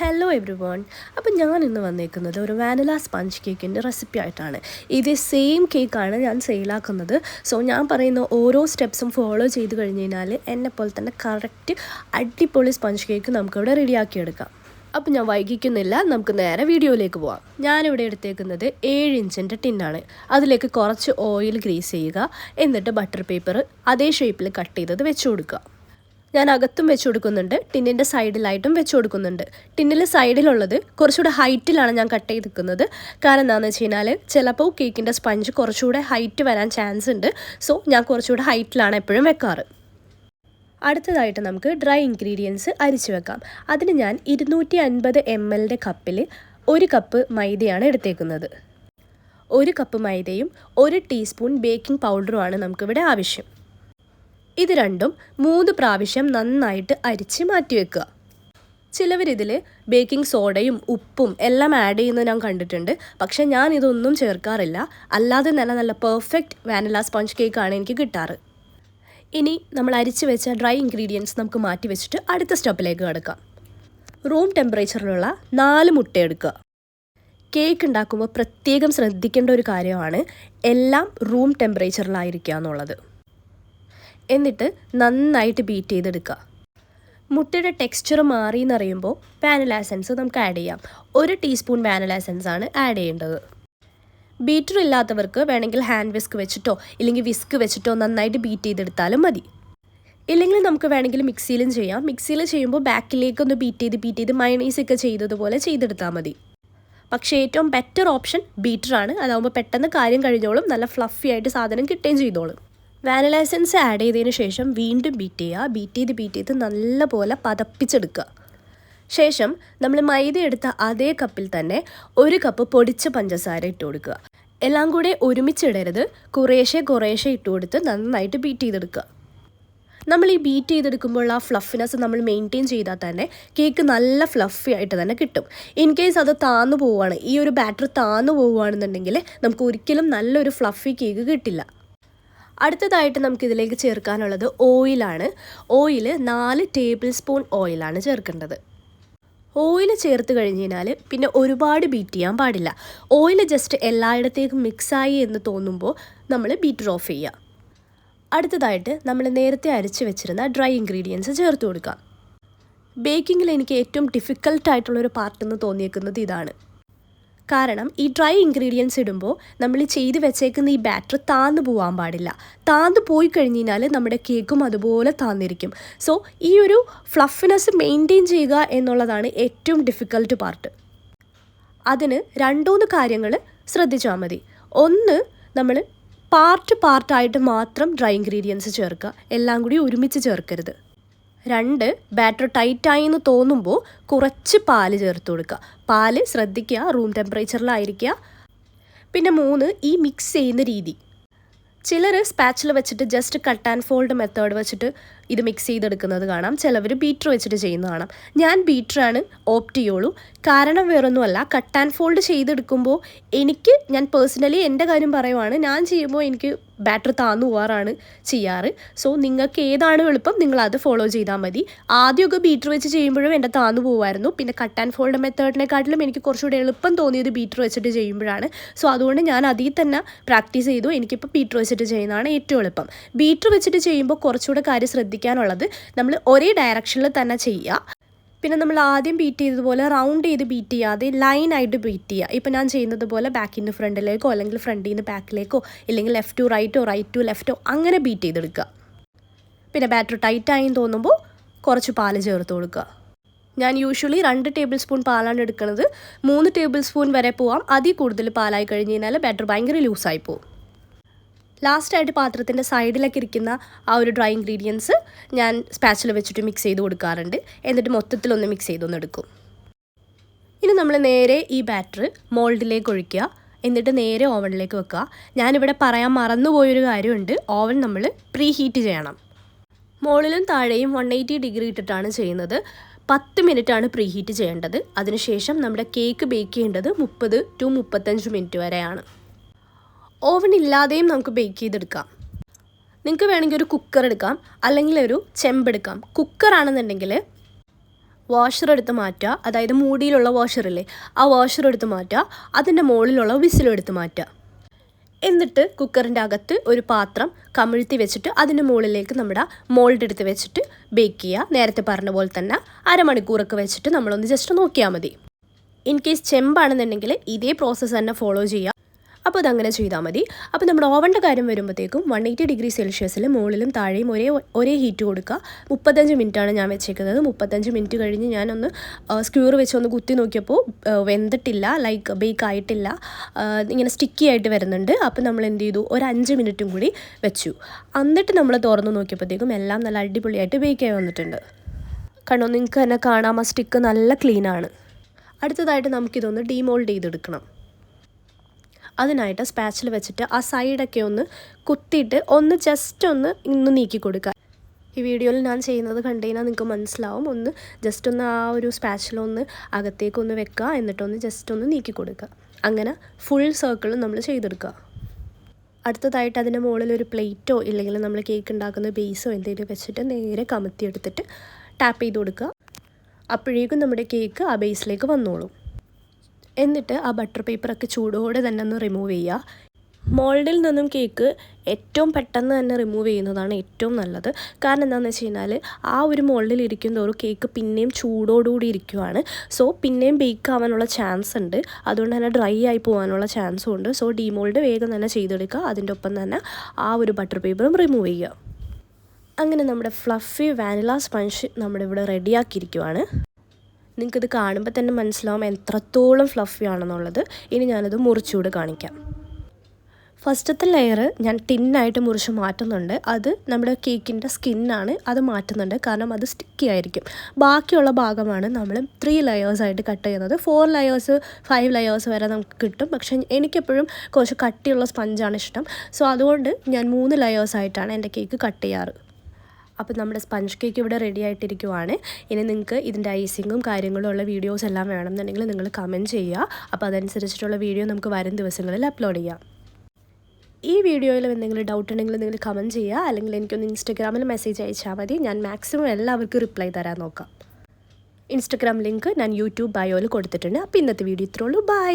Hello every one അപ്പം ഞാൻ ഇന്ന് വന്നേക്കുന്നത് ഒരു വാനില സ്പഞ്ച് കേക്കിന്റെ റെസിപ്പി ആയിട്ടാണ്. ഇതേ സെയിം കേക്കാണ് ഞാൻ സെയിലാക്കുന്നത് സോ ഞാൻ പറയുന്ന ഓരോ സ്റ്റെപ്സും ഫോളോ ചെയ്ത് കഴിഞ്ഞ് കഴിഞ്ഞാൽ എന്നെ പോലെ തന്നെ കറക്റ്റ് അടിപൊളി സ്പഞ്ച് കേക്ക് നമുക്കിവിടെ റെഡിയാക്കിയെടുക്കാം അപ്പം ഞാൻ വൈകിക്കുന്നില്ല. നമുക്ക് നേരെ വീഡിയോയിലേക്ക് പോവാം. ഞാനിവിടെ എടുത്തേക്കുന്നത് ഏഴ് ഇഞ്ചിന്റെ ടിന്നാണ്. അതിലേക്ക് കുറച്ച് ഓയിൽ ഗ്രീസ് ചെയ്യുക. എന്നിട്ട് ബട്ടർ പേപ്പർ അതേ ഷേപ്പിൽ കട്ട് ചെയ്തത് വെച്ച് കൊടുക്കുക. ഞാൻ അകത്തും വെച്ച് കൊടുക്കുന്നുണ്ട്. ടിന്നിന്റെ സൈഡിലായിട്ടും വെച്ച് കൊടുക്കുന്നുണ്ട്. ടിന്നിൽ സൈഡിലുള്ളത് കുറച്ചുകൂടെ ഹൈറ്റിലാണ് ഞാൻ കട്ട് ചെയ്ത് നിൽക്കുന്നത്. കാരണം എന്താണെന്ന് വെച്ച് കഴിഞ്ഞാൽ ചിലപ്പോൾ കേക്കിന്റെ സ്പഞ്ച് കുറച്ചുകൂടെ ഹൈറ്റ് വരാൻ ചാൻസ് ഉണ്ട്. സോ ഞാൻ കുറച്ചുകൂടെ ഹൈറ്റിലാണ് എപ്പോഴും വെക്കാറ്. അടുത്തതായിട്ട് നമുക്ക് ഡ്രൈ ഇൻഗ്രീഡിയൻസ് അരിച്ചു വെക്കാം. അതിന് ഞാൻ ഇരുന്നൂറ്റി അൻപത് എം എല്ലിന്റെ കപ്പിൽ ഒരു കപ്പ് മൈദയാണ് എടുത്തേക്കുന്നത്. ഒരു കപ്പ് മൈദയും ഒരു ടീസ്പൂൺ ബേക്കിംഗ് പൗഡറുമാണ് നമുക്കിവിടെ ആവശ്യം. ഇത് രണ്ടും മൂന്ന് പ്രാവശ്യം നന്നായിട്ട് അരിച്ച് മാറ്റി വെക്കുക. ചിലവരിതിൽ ബേക്കിംഗ് സോഡയും ഉപ്പും എല്ലാം ആഡ് ചെയ്യുന്നത് ഞാൻ കണ്ടിട്ടുണ്ട്. പക്ഷേ ഞാൻ ഇതൊന്നും ചേർക്കാറില്ല. അല്ലാതെ നല്ല നല്ല പെർഫെക്റ്റ് വാനില സ്പോഞ്ച് കേക്കാണ് എനിക്ക് കിട്ടാറ്. ഇനി നമ്മൾ അരിച്ച് വെച്ച ഡ്രൈ ഇൻഗ്രീഡിയൻസ് നമുക്ക് മാറ്റി വെച്ചിട്ട് അടുത്ത സ്റ്റെപ്പിലേക്ക് കിടക്കാം. റൂം ടെമ്പറേച്ചറിലുള്ള നാല് മുട്ട എടുക്കുക. കേക്ക് ഉണ്ടാക്കുമ്പോൾ പ്രത്യേകം ശ്രദ്ധിക്കേണ്ട ഒരു കാര്യമാണ് എല്ലാം റൂം ടെമ്പറേച്ചറിലായിരിക്കുക എന്നുള്ളത്. എന്നിട്ട് നന്നായിട്ട് ബീറ്റ് ചെയ്തെടുക്കുക. മുട്ടയുടെ ടെക്സ്ചർ മാറി എന്നറിയുമ്പോൾ വാനില എസൻസ് നമുക്ക് ആഡ് ചെയ്യാം. ഒരു ടീസ്പൂൺ വാനില എസൻസ് ആണ് ആഡ് ചെയ്യേണ്ടത്. ബീറ്റർ ഇല്ലാത്തവർക്ക് വേണമെങ്കിൽ ഹാൻഡ് വിസ്ക് വെച്ചിട്ടോ ഇല്ലെങ്കിൽ വിസ്ക് വെച്ചിട്ടോ നന്നായിട്ട് ബീറ്റ് ചെയ്തെടുത്താലും മതി. ഇല്ലെങ്കിൽ നമുക്ക് വേണമെങ്കിൽ മിക്സിയിലും ചെയ്യാം. മിക്സിയിൽ ചെയ്യുമ്പോൾ ബാക്കിലേക്ക് ഒന്ന് ബീറ്റ് ചെയ്ത് ബീറ്റ് ചെയ്ത് മയണൈസ് ഒക്കെ ചെയ്തതുപോലെ ചെയ്തെടുത്താൽ മതി. പക്ഷേ ഏറ്റവും ബെറ്റർ ഓപ്ഷൻ ബീറ്ററാണ് അതാകുമ്പോൾ പെട്ടെന്ന് കാര്യം കഴിഞ്ഞോളും നല്ല ഫ്ലഫി ആയിട്ട് സാധനം കിട്ടുകയും ചെയ്തോളും. വാനില എസൻസ് ആഡ് ചെയ്തതിന് ശേഷം വീണ്ടും ബീറ്റ് ചെയ്യുക. ബീറ്റ് ചെയ്ത് ബീറ്റ് ചെയ്ത് നല്ലപോലെ പതപ്പിച്ചെടുക്കുക. ശേഷം നമ്മൾ മൈദ എടുത്ത അതേ കപ്പിൽ തന്നെ ഒരു കപ്പ് പൊടിച്ച പഞ്ചസാര ഇട്ട് കൊടുക്കുക. എല്ലാം കൂടെ ഒരുമിച്ചിടരുത് കുറേശ്ശെ കുറേശ്ശെ ഇട്ട് കൊടുത്ത് നന്നായിട്ട് ബീറ്റ് ചെയ്തെടുക്കുക. നമ്മൾ ഈ ബീറ്റ് ചെയ്തെടുക്കുമ്പോൾ ആ ഫ്ലഫിനെസ് നമ്മൾ മെയിന്റെയിൻ ചെയ്താൽ തന്നെ കേക്ക് നല്ല ഫ്ലഫി ആയിട്ട് തന്നെ കിട്ടും. ഇൻ കേസ് അത് താന്നു പോവുകയാണ് ഈ ഒരു ബാറ്റർ താന്നു പോവുകയാണെന്നുണ്ടെങ്കിൽ നമുക്ക് ഒരിക്കലും നല്ലൊരു ഫ്ലഫി കേക്ക് കിട്ടില്ല. അടുത്തതായിട്ട് നമുക്ക് ഇതിലേക്ക് ചേർക്കാനുള്ളത് ഓയിലാണ്. ഓയിൽ നാല് ടേബിൾ സ്പൂൺ ഓയിലാണ് ചേർക്കേണ്ടത്. ഓയിൽ ചേർത്ത് കഴിഞ്ഞ് കഴിഞ്ഞാൽ പിന്നെ ഒരുപാട് ബീറ്റ് ചെയ്യാൻ പാടില്ല. ഓയിൽ ജസ്റ്റ് എല്ലായിടത്തേക്കും മിക്സായി എന്ന് തോന്നുമ്പോൾ നമ്മൾ ബീറ്റർ ഓഫ് ചെയ്യുക അടുത്തതായിട്ട് നമ്മൾ നേരത്തെ അരച്ച് വെച്ചിരുന്ന ഡ്രൈ ഇൻഗ്രീഡിയൻസ് ചേർത്ത് കൊടുക്കാം. ബേക്കിങ്ങിൽ എനിക്ക് ഏറ്റവും ഡിഫിക്കൽട്ടായിട്ടുള്ളൊരു പാർട്ടെന്ന് തോന്നിയേക്കുന്നത് ഇതാണ്. കാരണം ഈ ഡ്രൈ ഇൻഗ്രീഡിയൻസ് ഇടുമ്പോൾ നമ്മൾ ചെയ്ത് വെച്ചേക്കുന്ന ഈ ബാറ്റർ താന്നു പോകാൻ പാടില്ല. താന്നു പോയി കഴിഞ്ഞാൽ നമ്മുടെ കേക്കും അതുപോലെ താന്നിരിക്കും. സോ ഈ ഒരു ഫ്ലഫിനെസ് മെയിന്റെയിൻ ചെയ്യുക എന്നുള്ളതാണ് ഏറ്റവും ഡിഫിക്കൽട്ട് പാർട്ട് അതിന് രണ്ടൂന്ന് കാര്യങ്ങൾ ശ്രദ്ധിച്ചാൽ മതി. ഒന്ന് നമ്മൾ പാർട്ട് പാർട്ടായിട്ട് മാത്രം ഡ്രൈ ഇൻഗ്രീഡിയൻസ് ചേർക്കുക. എല്ലാം കൂടി ഒരുമിച്ച് ചേർക്കരുത്. രണ്ട് ബാറ്റർ ടൈറ്റായി എന്ന് തോന്നുമ്പോൾ കുറച്ച് പാൽ ചേർത്ത് കൊടുക്കുക പാൽ ശ്രദ്ധിക്കുക റൂം ടെമ്പറേച്ചറിലായിരിക്കുക പിന്നെ മൂന്ന് ഈ മിക്സ് ചെയ്യുന്ന രീതി. ചിലർ സ്പാച്ചിൽ വെച്ചിട്ട് just cut and fold method വെച്ചിട്ട് ഇത് മിക്സ് ചെയ്തെടുക്കുന്നത് കാണാം. ചിലവർ ബീറ്റർ വെച്ചിട്ട് ചെയ്യുന്നത് കാണാം. ഞാൻ ബീറ്ററാണ് ഓപ്റ്റ് ചെയ്യുള്ളൂ. കാരണം വേറൊന്നുമല്ല കട്ട് ആൻഡ് ഫോൾഡ് ചെയ്തെടുക്കുമ്പോൾ എനിക്ക് ഞാൻ പേഴ്സണലി എന്റെ കാര്യം പറയുവാണ് ഞാൻ ചെയ്യുമ്പോൾ എനിക്ക് ബാറ്റർ താന്നു പോകാറാണ് ചെയ്യാറ്. സോ നിങ്ങൾക്ക് ഏതാണ് എളുപ്പം നിങ്ങൾ അത് ഫോളോ ചെയ്താൽ മതി. ആദ്യമൊക്കെ ബീറ്റർ വെച്ച് ചെയ്യുമ്പോഴും എന്റെ താന്നു പോകുമായിരുന്നു പിന്നെ കട്ട് ആൻഡ് ഫോൾഡ് മെത്തേഡിനെക്കാട്ടിലും എനിക്ക് കുറച്ചുകൂടി എളുപ്പം തോന്നിയത് ബീറ്റർ വെച്ചിട്ട് ചെയ്യുമ്പോഴാണ്. സോ അതുകൊണ്ട് ഞാൻ അതിൽ തന്നെ പ്രാക്ടീസ് ചെയ്തു. എനിക്കിപ്പോൾ ബീറ്റർ വെച്ചിട്ട് ചെയ്യുന്നതാണ് ഏറ്റവും എളുപ്പം. ബീറ്റർ വെച്ചിട്ട് ചെയ്യുമ്പോൾ കുറച്ചുകൂടെ കാര്യം ശ്രദ്ധിക്കാനുള്ളത് നമ്മൾ ഒരേ ഡയറക്ഷനിൽ തന്നെ ചെയ്യുക. പിന്നെ നമ്മൾ ആദ്യം ബീറ്റ് ചെയ്തതുപോലെ റൗണ്ട് ചെയ്ത് ബീറ്റ് ചെയ്യാതെ ലൈനായിട്ട് ബീറ്റ് ചെയ്യുക. ഇപ്പോൾ ഞാൻ ചെയ്യുന്നത് പോലെ ബാക്കിൽ നിന്ന് ഫ്രണ്ടിലേക്കോ അല്ലെങ്കിൽ ഫ്രണ്ടിൽ നിന്ന് ബാക്കിലേക്കോ ഇല്ലെങ്കിൽ ലെഫ്റ്റ് ടു റൈറ്റോ റൈറ്റ് ടു ലെഫ്റ്റോ അങ്ങനെ ബീറ്റ് ചെയ്തെടുക്കുക. പിന്നെ ബാറ്റർ ടൈറ്റായി തോന്നുമ്പോൾ കുറച്ച് പാൽ ചേർത്ത് കൊടുക്കുക. ഞാൻ യൂഷ്വലി രണ്ട് ടേബിൾ സ്പൂൺ പാലാണ് എടുക്കുന്നത്. മൂന്ന് ടേബിൾ സ്പൂൺ വരെ പോവാം. അതിൽ കൂടുതൽ പാലായി കഴിഞ്ഞ് കഴിഞ്ഞാൽ ബാറ്റർ ഭയങ്കര ലൂസായി പോകും. ലാസ്റ്റായിട്ട് പാത്രത്തിന്റെ സൈഡിലൊക്കെ ഇരിക്കുന്ന ആ ഒരു ഡ്രൈ ഇൻഗ്രീഡിയൻസ് ഞാൻ സ്പാച്ചിൽ വെച്ചിട്ട് മിക്സ് ചെയ്ത് കൊടുക്കാറുണ്ട്. എന്നിട്ട് മൊത്തത്തിലൊന്ന് മിക്സ് ചെയ്തൊന്ന് എടുക്കും. ഇനി നമ്മൾ നേരെ ഈ ബാറ്റർ മോൾഡിലേക്ക് ഒഴിക്കുക. എന്നിട്ട് നേരെ ഓവനിലേക്ക് വെക്കുക. ഞാനിവിടെ പറയാൻ മറന്നുപോയൊരു കാര്യമുണ്ട്. ഓവൻ നമ്മൾ പ്രീ ഹീറ്റ് ചെയ്യണം. മുകളിലും താഴെയും വൺ എയ്റ്റി ഡിഗ്രി ഇട്ടിട്ടാണ് ചെയ്യുന്നത്. പത്ത് മിനിറ്റാണ് പ്രീ ഹീറ്റ് ചെയ്യേണ്ടത്. അതിനുശേഷം നമ്മുടെ കേക്ക് ബേക്ക് ചെയ്യേണ്ടത് മുപ്പത് ടു മുപ്പത്തഞ്ച് മിനിറ്റ് വരെയാണ്. ഓവൻ ഇല്ലാതെയും നമുക്ക് ബേക്ക് ചെയ്തെടുക്കാം. നിങ്ങൾക്ക് വേണമെങ്കിൽ ഒരു കുക്കർ എടുക്കാം അല്ലെങ്കിൽ ഒരു ചെമ്പെടുക്കാം കുക്കറാണെന്നുണ്ടെങ്കിൽ വാഷർ എടുത്ത് മാറ്റുക. അതായത് മൂടിയിലുള്ള വാഷറില്ലേ ആ വാഷർ എടുത്ത് മാറ്റുക. അതിന്റെ മുകളിലുള്ള വിസിലെടുത്ത് മാറ്റുക. എന്നിട്ട് കുക്കറിന്റെ അകത്ത് ഒരു പാത്രം കമിഴ്ത്തി വെച്ചിട്ട് അതിന്റെ മുകളിലേക്ക് നമ്മുടെ മോൾഡ് എടുത്ത് വെച്ചിട്ട് ബേക്ക് ചെയ്യുക. നേരത്തെ പറഞ്ഞ പോലെ തന്നെ അരമണിക്കൂറൊക്കെ വെച്ചിട്ട് നമ്മളൊന്ന് ജസ്റ്റ് നോക്കിയാൽ മതി. ഇൻ കേസ് ചെമ്പാണെന്നുണ്ടെങ്കിൽ ഇതേ പ്രോസസ്സ് തന്നെ ഫോളോ ചെയ്യുക. അപ്പോൾ അതങ്ങനെ ചെയ്താൽ മതി. അപ്പോൾ നമ്മുടെ ഓവന്റെ കാര്യം വരുമ്പോഴത്തേക്കും വൺ എയ്റ്റി ഡിഗ്രി സെൽഷ്യസിൽ മുകളിലും താഴെയും ഒരേ ഒരേ ഹീറ്റ് കൊടുക്കുക. മുപ്പത്തഞ്ച് മിനിറ്റാണ് ഞാൻ വെച്ചേക്കുന്നത്. മുപ്പത്തഞ്ച് മിനിറ്റ് കഴിഞ്ഞ് ഞാനൊന്ന് സ്ക്യൂർ വെച്ച് ഒന്ന് കുത്തി നോക്കിയപ്പോൾ വെന്തിട്ടില്ല. ലൈക്ക് ബേക്ക് ആയിട്ടില്ല. ഇങ്ങനെ സ്റ്റിക്കി ആയിട്ട് വരുന്നുണ്ട്. അപ്പോൾ നമ്മൾ എന്ത് ചെയ്തു? ഒരു അഞ്ച് മിനിറ്റും കൂടി വെച്ചു. എന്നിട്ട് നമ്മൾ തുറന്ന് നോക്കിയപ്പോഴത്തേക്കും എല്ലാം നല്ല അടിപൊളിയായിട്ട് ബേക്ക് ആയി വന്നിട്ടുണ്ട്. കണ്ടോ? നിങ്ങൾക്ക് തന്നെ കാണാം. ആ സ്റ്റിക്ക് നല്ല ക്ലീനാണ് അടുത്തതായിട്ട് നമുക്കിതൊന്ന് ഡീമോൾഡ് ചെയ്തെടുക്കണം. അതിനായിട്ട് സ്പാച്ചിൽ വെച്ചിട്ട് ആ സൈഡൊക്കെ ഒന്ന് കുത്തിയിട്ട് ഒന്ന് ജസ്റ്റ് ഒന്ന് ഇന്ന് നീക്കി കൊടുക്കുക. ഈ വീഡിയോയിൽ ഞാൻ ചെയ്യുന്നത് കണ്ടു കഴിഞ്ഞാൽ നിങ്ങൾക്ക് മനസ്സിലാവും. ഒന്ന് ജസ്റ്റ് ഒന്ന് ആ ഒരു സ്പാച്ചിലൊന്ന് അകത്തേക്കൊന്ന് വെക്കുക. എന്നിട്ടൊന്ന് ജസ്റ്റ് ഒന്ന് നീക്കി കൊടുക്കുക. അങ്ങനെ ഫുൾ സർക്കിൾ നമ്മൾ ചെയ്തെടുക്കുക. അടുത്തതായിട്ട് അതിന്റെ മുകളിൽ ഒരു പ്ലേറ്റോ ഇല്ലെങ്കിൽ നമ്മൾ കേക്ക് ഉണ്ടാക്കുന്ന ബേസോ എന്തെങ്കിലും വെച്ചിട്ട് നേരെ കമത്തി എടുത്തിട്ട് ടാപ്പ് ചെയ്ത് കൊടുക്കുക. അപ്പോഴേക്കും നമ്മുടെ കേക്ക് ആ ബേസിലേക്ക് വന്നോളും. എന്നിട്ട് ആ ബട്ടർ പേപ്പറൊക്കെ ചൂടോടെ തന്നെ ഒന്ന് റിമൂവ് ചെയ്യുക. മോൾഡിൽ നിന്നും കേക്ക് ഏറ്റവും പെട്ടെന്ന് തന്നെ റിമൂവ് ചെയ്യുന്നതാണ് ഏറ്റവും നല്ലത്. കാരണം എന്താണെന്ന് വെച്ച് കഴിഞ്ഞാൽ ആ ഒരു മോൾഡിൽ ഇരിക്കും തോറും കേക്ക് പിന്നെയും ചൂടോടുകൂടി ഇരിക്കുവാണ്. സോ പിന്നെയും ബേക്ക് ആവാനുള്ള ചാൻസ് ഉണ്ട്. അതുകൊണ്ട് തന്നെ ഡ്രൈ ആയി പോകാനുള്ള ചാൻസും ഉണ്ട്. സോ ഡീമോൾഡ് വേഗം തന്നെ ചെയ്തെടുക്കുക. അതിന്റെ ഒപ്പം തന്നെ ആ ഒരു ബട്ടർ പേപ്പറും റിമൂവ് ചെയ്യുക. അങ്ങനെ നമ്മുടെ ഫ്ലഫി വാനില സ്പഞ്ച് നമ്മുടെ ഇവിടെ റെഡിയാക്കിയിരിക്കുവാണ് നിങ്ങൾക്കിത് കാണുമ്പോൾ തന്നെ മനസ്സിലാവും എത്രത്തോളം ഫ്ലഫി ആണെന്നുള്ളത്. ഇനി ഞാനത് മുറിച്ചുകൂടെ കാണിക്കാം. ഫസ്റ്റത്തെ ലെയർ ഞാൻ ടിന്നായിട്ട് മുറിച്ച് മാറ്റുന്നുണ്ട്. അത് നമ്മുടെ കേക്കിന്റെ സ്കിന്നാണ് അത് മാറ്റുന്നുണ്ട്. കാരണം അത് സ്റ്റിക്കി ആയിരിക്കും. ബാക്കിയുള്ള ഭാഗമാണ് നമ്മൾ ത്രീ ലെയേഴ്സായിട്ട് കട്ട് ചെയ്യുന്നത്. ഫോർ ലെയേഴ്സ് ഫൈവ് ലെയേഴ്സ് വരെ നമുക്ക് കിട്ടും. പക്ഷേ എനിക്കെപ്പോഴും കുറച്ച് കട്ടിയുള്ള സ്പഞ്ചാണ് ഇഷ്ടം. സോ അതുകൊണ്ട് ഞാൻ മൂന്ന് ലെയേഴ്സായിട്ടാണ് എന്റെ കേക്ക് കട്ട് ചെയ്യാറ്. അപ്പോൾ നമ്മുടെ സ്പഞ്ച് കേക്ക് ഇവിടെ റെഡി ആയിട്ടിരിക്കുവാണ്. ഇനി നിങ്ങൾക്ക് ഇതിന്റെ ഐസിങ്ങും കാര്യങ്ങളും ഉള്ള വീഡിയോസ് എല്ലാം വേണമെന്നുണ്ടെങ്കിൽ നിങ്ങൾ കമന്റ് ചെയ്യുക. അപ്പോൾ അതനുസരിച്ചിട്ടുള്ള വീഡിയോ നമുക്ക് വരും ദിവസങ്ങളിൽ അപ്ലോഡ് ചെയ്യാം. ഈ വീഡിയോയിൽ എന്തെങ്കിലും ഡൗട്ട് ഉണ്ടെങ്കിൽ നിങ്ങൾ കമന്റ് ചെയ്യുക. അല്ലെങ്കിൽ എനിക്കൊന്ന് ഇൻസ്റ്റഗ്രാമിൽ മെസ്സേജ് അയച്ചാൽ മതി. ഞാൻ മാക്സിമം എല്ലാവർക്കും റിപ്ലൈ തരാൻ നോക്കാം. ഇൻസ്റ്റഗ്രാം ലിങ്ക് ഞാൻ യൂട്യൂബ് ബയോയിൽ കൊടുത്തിട്ടുണ്ട്. അപ്പോൾ ഇന്നത്തെ വീഡിയോ ഇത്രയുള്ളൂ ബൈ